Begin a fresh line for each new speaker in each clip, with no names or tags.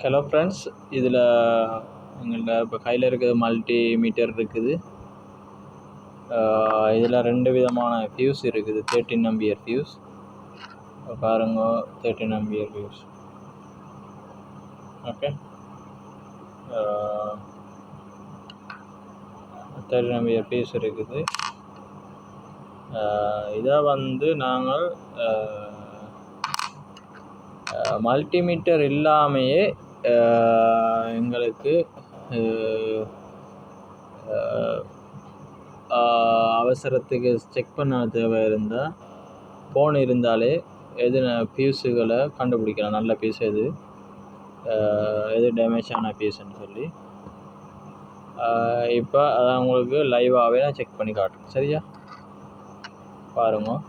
Hello friends இதில் எங்கள்கிட்ட இப்போ கையில் இருக்கிற மல்டி மீட்டர் இருக்குது இதில் ரெண்டு விதமான ஃபியூஸ் இருக்குது தேர்ட்டின் நம்பியர் ஃபியூஸ் பாருங்க thirteen ampere fuse okay thirteen ampere fuse இருக்குது. இதை வந்து நாங்கள் மல்டிமீட்டர் இல்லாமையே எங்களுக்கு அவசரத்துக்கு செக் பண்ண தேவை இருந்தால் ஃபோன் இருந்தாலே எது பியூஸுகளை கண்டுபிடிக்கலாம். நல்ல பீஸ் எது எது டேமேஜ் ஆன பீஸுன்னு சொல்லி. இப்போ அதான் உங்களுக்கு லைவாகவே நான் செக் பண்ணி காட்டுறேன். சரியா? பாருங்கள்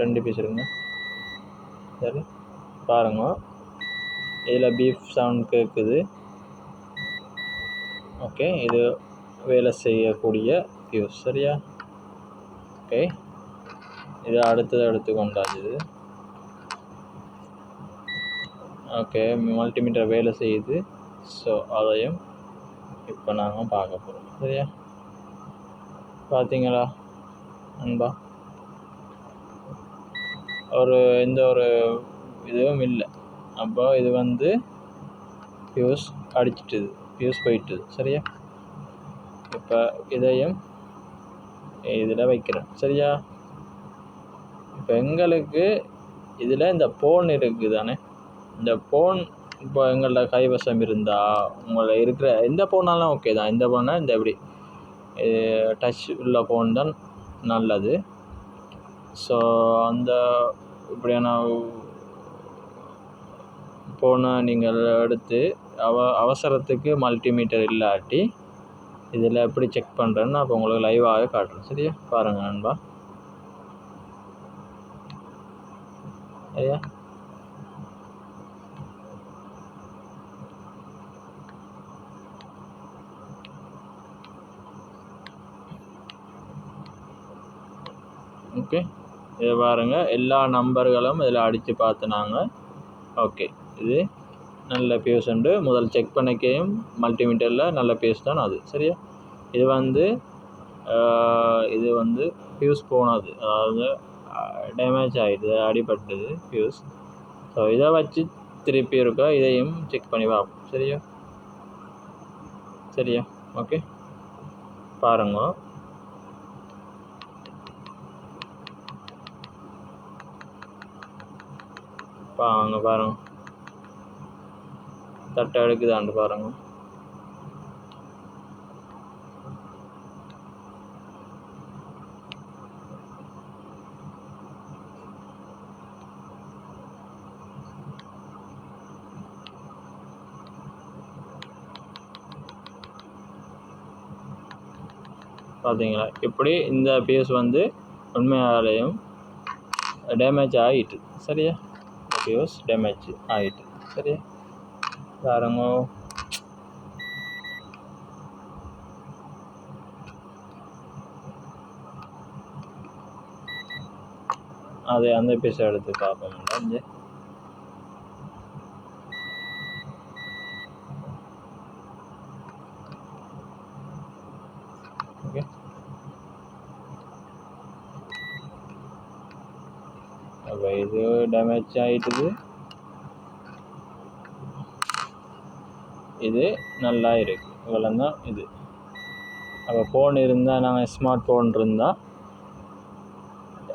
ரெண்டு பீஸ் இருக்குங்க. சரி பாருங்க. இதில் பீஃப் சவுண்ட் கேட்குது ஓகே இது வேலை செய்யக்கூடிய ஃபியூஸ் சரியா? ஓகே இது அடுத்தது எடுத்து கொண்டாச்சு ஓகே மல்டிமீட்டர் வேலை செய்யுது. ஸோ அதையும் இப்போ நாங்கள் பார்க்க போகிறோம் சரியா? பார்த்தீங்களா அன்பா ஒரு எந்த ஒரு இதுவும் இல்லை. அப்போ இது வந்து ஃபியூஸ் அடிச்சிட்டுது. ஃபியூஸ் போயிட்டுது. சரியா? இப்போ இதையும் இதில் வைக்கிறேன். சரியா? இப்போ எங்களுக்கு இதில் இந்த ஃபோன் இருக்குது தானே இந்த ஃபோன் இப்போ எங்களோட கைவசம் இருந்தால் உங்களை இருக்கிற எந்த ஃபோனாலும் ஓகே தான். இந்த ஃபோனால் இந்த எப்படி? டச் உள்ள ஃபோன் தான் நல்லது. ஸோ அந்த இப்படியான ஃபோனை நீங்கள் எடுத்து அவ அவசரத்துக்கு மல்டிமீட்டர் இல்லாட்டி இதில் எப்படி செக் பண்ணுறேன்னு நான் இப்போ உங்களுக்கு லைவாகவே காட்டுறேன். சரியா? பாருங்கள் நண்பா. சரியா? ஓகே இதை பாருங்கள் எல்லா நம்பர்களும் இதில் அடித்து பார்த்துனாங்க. ஓகே. இது நல்ல பியூஸ் உண்டு. முதல் செக் பண்ணிக்கையும் மல்டிமீட்டரில் நல்ல பியூஸ் தான் அது. சரியா? இது வந்து இது வந்து ஃபியூஸ் போனது. அதாவது டேமேஜ் ஆகிடுது அடிபட்டது ஃபியூஸ் ஸோ இதை வச்சு திருப்பி இருக்கா? இதையும் செக் பண்ணி பார்ப்போம். சரியா? சரியா? ஓகே. பாருங்கள் பா அங்கே பாருங்க. தட்டை எடுக்குதாண்டு பாருங்க. பார்த்தீங்களா இப்படி இந்த பீஸ் வந்து உண்மையாலேயும் டேமேஜ் ஆகிட்டு சரியா? பியூஸ் டேமேஜ் ஆகிட்டு சரியா பாருங்க அது அந்த பீஸ் எடுத்து பார்ப்போம் இங்கே ஓகே அப்போ இது டேமேஜ் ஆகிட்டுது இது நல்லா இருக்குது இவ்வளோ தான் இது. அப்போ ஃபோன் இருந்தால் நாங்கள் ஸ்மார்ட் ஃபோன் இருந்தால்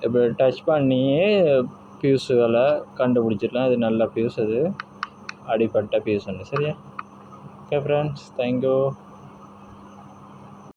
இப்போ டச் பண்ணியே ஃபியூஸுகளை கண்டுபிடிச்சிடலாம். இது நல்ல ஃபியூஸ் அது. அடிப்பட்ட ஃபியூஸ் ஒன்று சரியா? Okay friends thank you